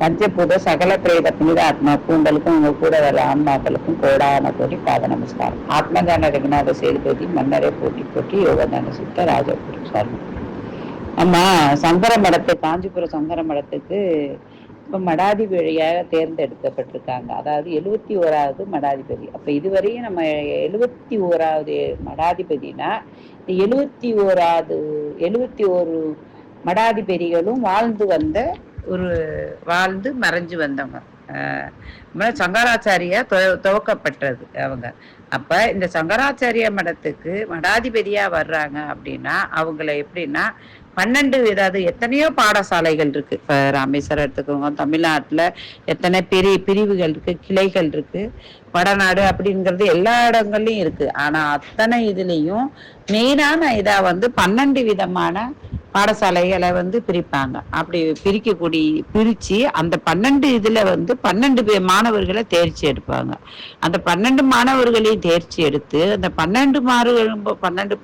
பஞ்சபூத சகல பிரேத புனித ஆத்மாவுக்கும் உங்களுக்கும் உங்க கூட வர ஆன்மாக்களுக்கும் கோடான கோடி பாத நமஸ்காரம். ஆத்மதான ரகுநாத சேதுபதி மன்னரை போட்டி போட்டி யோகதான சுத்த ராஜபுரி சாமி அம்மா சங்கர மடத்து காஞ்சிபுரம் சங்கர மடத்துக்கு இப்போ மடாதிபதியாக தேர்ந்தெடுக்கப்பட்டிருக்காங்க. அதாவது எழுவத்தி ஓராவது மடாதிபதி. அப்போ இதுவரையும் நம்ம எழுவத்தி ஓராவது மடாதிபதினா இந்த எழுவத்தி ஓராவது எழுவத்தி ஓரு மடாதிபதிகளும் வாழ்ந்து வந்த ஒரு வாழ்ந்து மறைஞ்சு வந்தவங்க. ஆஹ் சங்கராச்சாரியா துவ- துவக்கப்பட்டது அவங்க. அப்ப இந்த சங்கராச்சாரிய மடத்துக்கு மடாதிபதியா வர்றாங்க அப்படின்னா அவங்கள எப்படின்னா பன்னெண்டு ஏதாவது எத்தனையோ பாடசாலைகள் இருக்கு. இப்போ ராமேஸ்வரம் எடுத்துக்கோங்க தமிழ்நாட்டில் எத்தனை பெரிய பிரிவுகள் இருக்கு கிளைகள் இருக்கு வடநாடு அப்படிங்கிறது எல்லா இடங்கள்லையும் இருக்கு. ஆனா அத்தனை இதுலேயும் மெயினான இதா வந்து பன்னெண்டு விதமான பாடசாலைகளை வந்து பிரிப்பாங்க. அப்படி பிரிக்கக்கூடிய பிரித்து அந்த பன்னெண்டு இதில் வந்து பன்னெண்டு பேர் மாணவர்களை தேர்ச்சி எடுப்பாங்க. அந்த பன்னெண்டு மாணவர்களையும் தேர்ச்சி எடுத்து அந்த பன்னெண்டு மாணவர்கள் பன்னெண்டு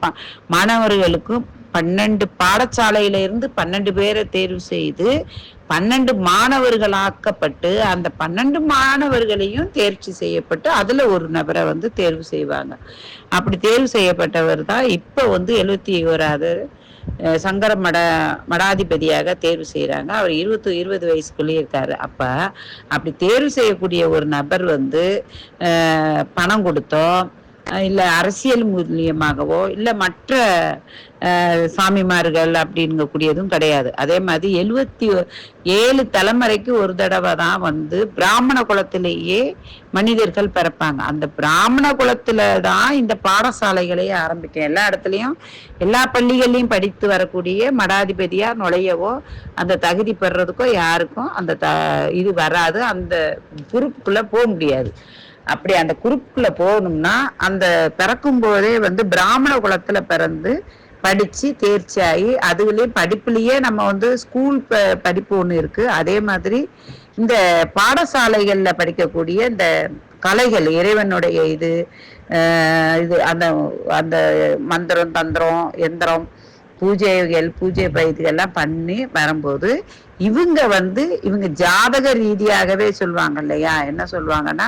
மாணவர்களுக்கும் பன்னெண்டு பாடசாலையில இருந்து பன்னெண்டு பேரை தேர்வு செய்து பன்னெண்டு மாணவர்களாக்கப்பட்டு அந்த பன்னெண்டு மாணவர்களையும் தேர்ச்சி செய்யப்பட்டு அதுல ஒரு நபரை வந்து தேர்வு செய்வாங்க. அப்படி தேர்வு செய்யப்பட்டவர் தான் இப்போ வந்து எழுபத்தி ஓராவது சங்கர மட மடாதிபதியாக தேர்வு செய்கிறாங்க அவர் இருபத்தி இருபது வயசுக்குள்ளேயே இருக்காரு. அப்போ அப்படி தேர்வு செய்யக்கூடிய ஒரு நபர் வந்து பணம் கொடுத்தோ இல்ல அரசியல் மூலியமாகவோ இல்ல மற்ற சாமிமார்கள் அப்படிங்கக்கூடியதும் கிடையாது. அதே மாதிரி எழுவத்தி ஏழு தலைமுறைக்கு ஒரு தடவை தான் வந்து பிராமண குலத்திலேயே மனிதர்கள் பிறப்பாங்க. அந்த பிராமண குலத்துல தான் இந்த பாடசாலைகளையே ஆரம்பிக்கும். எல்லா இடத்துலையும் எல்லா பள்ளிகள்லையும் படித்து வரக்கூடிய மடாதிபதியா நுழையவோ அந்த தகுதி பெறதுக்கோ யாருக்கும் அந்த த இது வராது. அந்த குரூப்புக்குள்ள போக முடியாது. அப்படி அந்த குரூப்புக்குள்ள போகணும்னா அந்த பிறக்கும் போதே வந்து பிராமண குலத்துல பிறந்து படிச்சு தேர்ச்சி ஆகி அதுலயே படிப்புலயே நம்ம வந்து ஸ்கூல் ப- படிப்பு ஒன்று இருக்கு. அதே மாதிரி இந்த பாடசாலைகள்ல படிக்கக்கூடிய இந்த கலைகள் இறைவனுடைய இது இது அந்த அந்த மந்திரம் தந்திரம் எந்திரம் பூஜைகள் பூஜை பயிற்சிகள்லாம் பண்ணி வரும்போது இவங்க வந்து இவங்க ஜாதக ரீதியாகவே சொல்லுவாங்க இல்லையா? என்ன சொல்லுவாங்கன்னா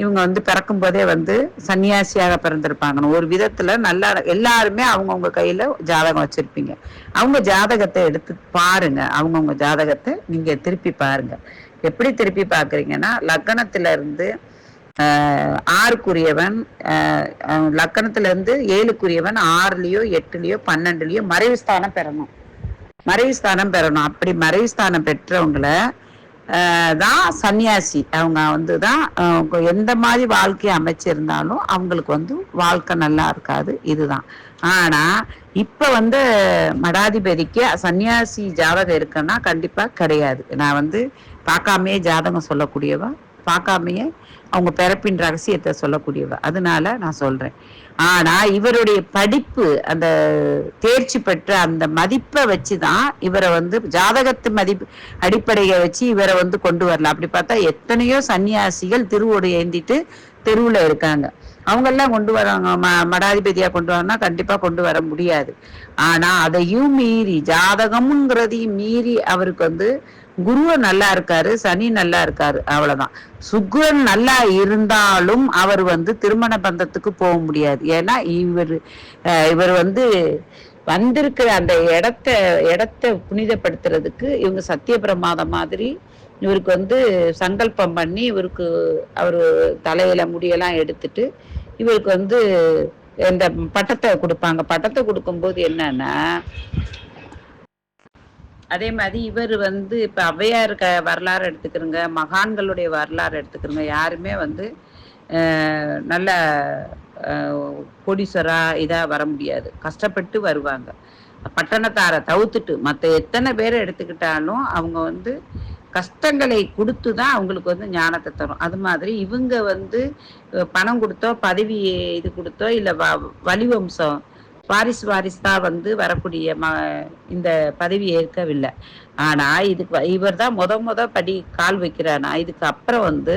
இவங்க வந்து பிறக்கும் போதே வந்து சன்னியாசியாக பிறந்திருப்பாங்க ஒரு விதத்துல நல்லா எல்லாருமே அவங்கவுங்க கையில ஜாதகம் வச்சிருப்பீங்க. அவங்க ஜாதகத்தை எடுத்து பாருங்க. அவங்கவுங்க ஜாதகத்தை நீங்க திருப்பி பாருங்க. எப்படி திருப்பி பாக்குறீங்கன்னா லக்னத்துல இருந்து ஆறுக்குரியவன் லக்கணத்துல இருந்து ஏழுக்குரியவன் ஆறுலயோ எட்டுலயோ பன்னெண்டுலயோ மறைவு ஸ்தானம் பெறணும். மறைவு ஸ்தானம் பெறணும். அப்படி மறைவு ஸ்தானம் பெற்றவங்கள தான் சன்னியாசி. அவங்க வந்து தான் எந்த மாதிரி வாழ்க்கையை அமைச்சிருந்தாலும் அவங்களுக்கு வந்து வாழ்க்கை நல்லா இருக்காது. இதுதான். ஆனால் இப்போ வந்து மடாதிபதிக்கு சன்னியாசி ஜாதகம் இருக்குன்னா கண்டிப்பாக கிடையாது. நான் வந்து பார்க்காமையே ஜாதகம் சொல்லக்கூடியவா? பார்க்காமையே அவங்க பிறப்பின் ரகசியத்தை சொல்லக்கூடியவ? அதனால நான் சொல்கிறேன் ஆனா இவருடைய படிப்பு அந்த தேர்ச்சி பெற்ற அந்த மதிப்பை வச்சுதான் இவரை வந்து ஜாதகத்து மதிப்பு அடிப்படையை வச்சு இவரை வந்து கொண்டு வரலாம். அப்படி பார்த்தா எத்தனையோ சன்னியாசிகள் திருவோடு ஏந்திட்டு தெருவுல இருக்காங்க. அவங்க எல்லாம் கொண்டு வராங்க. ம- மடாதிபதியா கொண்டு வரனா கண்டிப்பா கொண்டு வர முடியாது. ஆனா அதையும் மீறி ஜாதகம்ங்கிறதையும் மீறி அவருக்கு வந்து குருவ நல்லா இருக்காரு சனி நல்லா இருக்காரு அவ்வளவுதான். சுக்ரன் நல்லா இருந்தாலும் அவர் வந்து திருமண பந்தத்துக்கு போக முடியாது. ஏன்னா இவர் இவர் வந்து வந்திருக்கிற அந்த இடத்த இடத்த புனிதப்படுத்துறதுக்கு இவங்க சத்திய பிரமாதம் மாதிரி இவருக்கு வந்து சங்கல்பம் பண்ணி இவருக்கு அவர் தலையில முடியெல்லாம் எடுத்துட்டு இவருக்கு வந்து இந்த பட்டத்தை கொடுப்பாங்க. பட்டத்தை கொடுக்கும்போது என்னன்னா அதே மாதிரி இவர் வந்து இப்ப ஔவையார் க வரலாறு எடுத்துக்கிறோங்க மகான்களுடைய வரலாறு எடுத்துக்கிறோங்க யாருமே வந்து நல்ல கோடீஸ்வரா இதா வர முடியாது. கஷ்டப்பட்டு வருவாங்க. பட்டணத்தாரை தவிர்த்துட்டு மற்ற எத்தனை பேரை எடுத்துக்கிட்டாலும் அவங்க வந்து கஷ்டங்களை கொடுத்து தான் அவங்களுக்கு வந்து ஞானத்தை தரும். அது மாதிரி இவங்க வந்து பணம் கொடுத்தோ பதவி இது கொடுத்தோ இல்லை வ வலிவம்சம் வாரிசு வாரிசா வந்து வரக்கூடிய ம இந்த பதவி ஏற்கவில்லை. ஆனா இதுக்கு இவர் தான் முத முத படி கால் வைக்கிறானா இதுக்கு அப்புறம் வந்து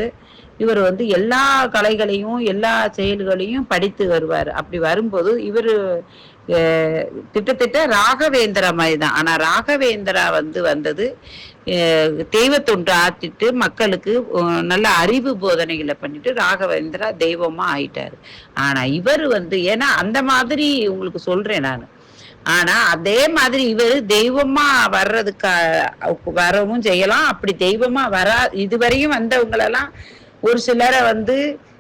இவர் வந்து எல்லா கலைகளையும் எல்லா செயல்களையும் படித்து வருவார். அப்படி வரும்போது இவர் திட்டத்திட்ட ராகவேந்திரா மாதிரி தான் ஆனா ராகவேந்திரா வந்து வந்தது தெய்வத்தொன்று ஆத்திட்டு மக்களுக்கு நல்ல அறிவு போதனைகளை பண்ணிட்டு ராகவேந்திரா தெய்வமா ஆயிட்டாரு. ஆனா இவர் வந்து ஏன்னா அந்த மாதிரி உங்களுக்கு சொல்றேன் நான். ஆனா அதே மாதிரி இவர் தெய்வமா வர்றதுக்கு வரவும் செய்யலாம். அப்படி தெய்வமா வரா இதுவரையும் வந்தவங்களெல்லாம் ஒரு சிலரை வந்து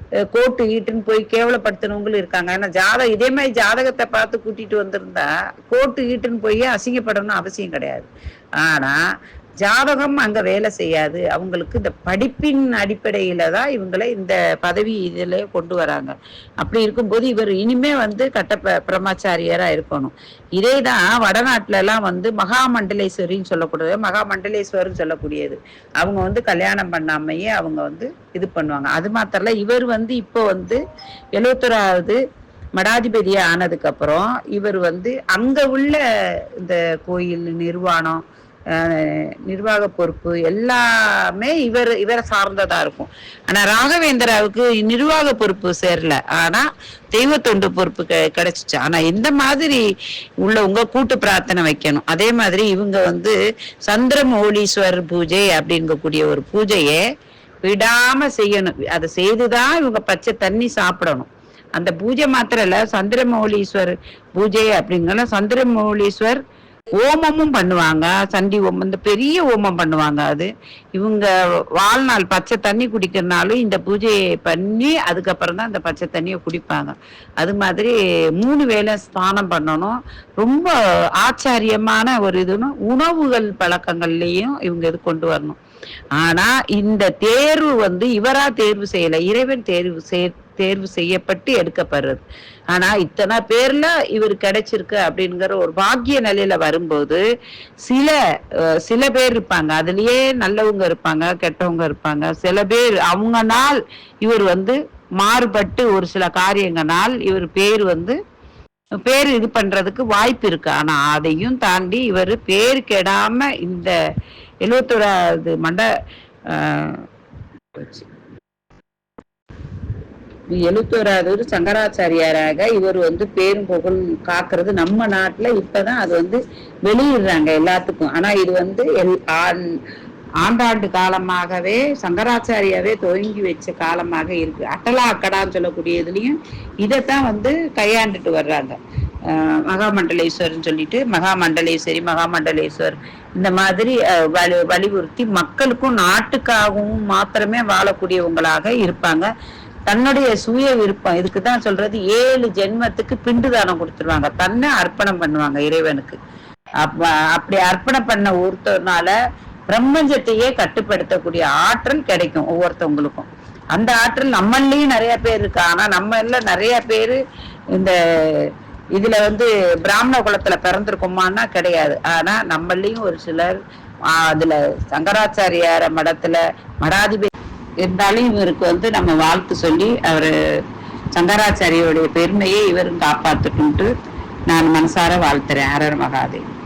கோட்டு ஈட்டுன்னு போய் கேவலப்படுத்தினவங்களும் இருக்காங்க. ஆனா ஜாதகம் இதே மாதிரி ஜாதகத்தை பார்த்து கூட்டிட்டு வந்திருந்தா கோட்டு ஈட்டுன்னு போய் அசிங்கப்படணும்னு அவசியம் கிடையாது. ஆனா ஜாதகம் அங்க வேலை செய்யாது. அவங்களுக்கு இந்த படிப்பின் அடிப்படையில தான் இவங்களை இந்த பதவி இதுல கொண்டு வராங்க. அப்படி இருக்கும்போது இவர் இனிமே வந்து கட்ட ப- இருக்கணும். இதே தான் வடநாட்டுல எல்லாம் வந்து மகாமண்டலேஸ்வரின்னு சொல்லக்கூடியது மகாமண்டலேஸ்வரர்னு சொல்லக்கூடியது. அவங்க வந்து கல்யாணம் பண்ணாமையே அவங்க வந்து இது பண்ணுவாங்க. அது மாத்திரம் இல்ல, இவர் வந்து இப்போ வந்து எழுவத்தொராவது மடாதிபதியா ஆனதுக்கு அப்புறம் இவர் வந்து அங்க உள்ள இந்த கோயில் நிர்வாணம் நிர்வாக பொறுப்பு எல்லாமே இவர் இவரை சார்ந்ததா இருக்கும். ஆனா ராகவேந்திராவுக்கு நிர்வாக பொறுப்பு சேரல. ஆனா தெய்வ தொண்டு பொறுப்பு கெ- கிடைச்சிச்சு. ஆனா இந்த மாதிரி உள்ள உங்க கூட்டு பிரார்த்தனை வைக்கணும். அதே மாதிரி இவங்க வந்து சந்திரமௌலீஸ்வரர் பூஜை அப்படிங்கக்கூடிய ஒரு பூஜையை விடாம செய்யணும். அதை செய்துதான் இவங்க பச்சை தண்ணி சாப்பிடணும். அந்த பூஜை மாத்திரம் இல்ல சந்திரமௌலீஸ்வர் பூஜை அப்படிங்கிற சந்திரமௌலீஸ்வர் ஓமமும் பண்ணுவாங்க சண்டி ஓமம் இந்த பெரிய ஓமம் பண்ணுவாங்க அது. இவங்க வாழ்நாள் பச்சை தண்ணி குடிக்கிறனாலும் இந்த பூஜையை பண்ணி அதுக்கப்புறம் தான் இந்த பச்சை தண்ணியை குடிப்பாங்க. அது மாதிரி மூணு வேளை ஸ்நானம் பண்ணணும். ரொம்ப ஆச்சாரியமான ஒரு இதுன்னு உணவுகள் பழக்கங்கள்லையும் இவங்க இது கொண்டு வரணும். ஆனா இந்த தேர்வு வந்து இவரா தேர்வு செய்யல இறைவன் தேர்வு செய் தேர்வு செய்யப்பட்டு எடுக்கப்படுறது. ஆனா இத்தனை பேர்ல இவர் கிடைச்சிருக்கு அப்படிங்கிற ஒரு பாக்கிய நிலையில வரும்போது சில சில பேர் இருப்பாங்க. அதுலயே நல்லவங்க இருப்பாங்க கெட்டவங்க இருப்பாங்க. சில பேர் அவங்க நாள் இவர் வந்து மாறுபட்டு ஒரு சில காரியங்களால் இவர் பேர் வந்து பேர் இது பண்றதுக்கு வாய்ப்பு இருக்கு. ஆனா அதையும் தாண்டி இவர் பேர் கெடாம இந்த எழுவத்தோராவது மண்ட ஆஹ், சங்கராச்சாரியாராக இவர் வந்து பேரும் புகழ் காக்குறது நம்ம நாட்டுல இப்பதான் அது வந்து வெளியிடுறாங்க எல்லாத்துக்கும். ஆனா இது வந்து எல்- ஆண்டாண்டு காலமாகவே சங்கராச்சாரியாவே துவங்கி வச்ச காலமாக இருக்கு. அட்டலா அக்கடான்னு சொல்லக்கூடியதுலயும் இதைத்தான் வந்து கையாண்டுட்டு வர்றாங்க. ஆஹ் சொல்லிட்டு மகாமண்டலேஸ்வரி மகாமண்டலேஸ்வர் இந்த மாதிரி வலி வலியுறுத்தி மக்களுக்கும் நாட்டுக்காகவும் மாத்திரமே வாழக்கூடியவங்களாக இருப்பாங்க. தன்னுடைய சுய விருப்பம் இதுக்கு தான் சொல்றது ஏழு ஜென்மத்துக்கு பிண்டு தானம் கொடுத்துருவாங்க. தன்னை அர்ப்பணம் பண்ணுவாங்க இறைவனுக்கு. அப்ப அப்படி அர்ப்பணம் பண்ண ஒருத்தர்னால பிரம்மஞ்சத்தையே கட்டுப்படுத்தக்கூடிய ஆற்றல் கிடைக்கும் ஒவ்வொருத்தவங்களுக்கும். அந்த ஆற்றல் நம்மளையும் நிறைய பேர் இருக்கு. ஆனா நம்ம எல்லாம் நிறைய பேரு இந்த இதுல வந்து பிராமண குலத்துல பிறந்திருக்கோமான்னா கிடையாது. ஆனா நம்மளையும் ஒரு சிலர் அதுல சங்கராச்சாரியார மடத்துல மடாதிபதி இருந்தாலும் இவருக்கு வந்து நம்ம வாழ்த்து சொல்லி அவரு சங்கராச்சாரியோடைய பெருமையை இவரும் காப்பாத்துட்டு நான் மனசார வாழ்த்துறேன். அரர் மகாதேவ்.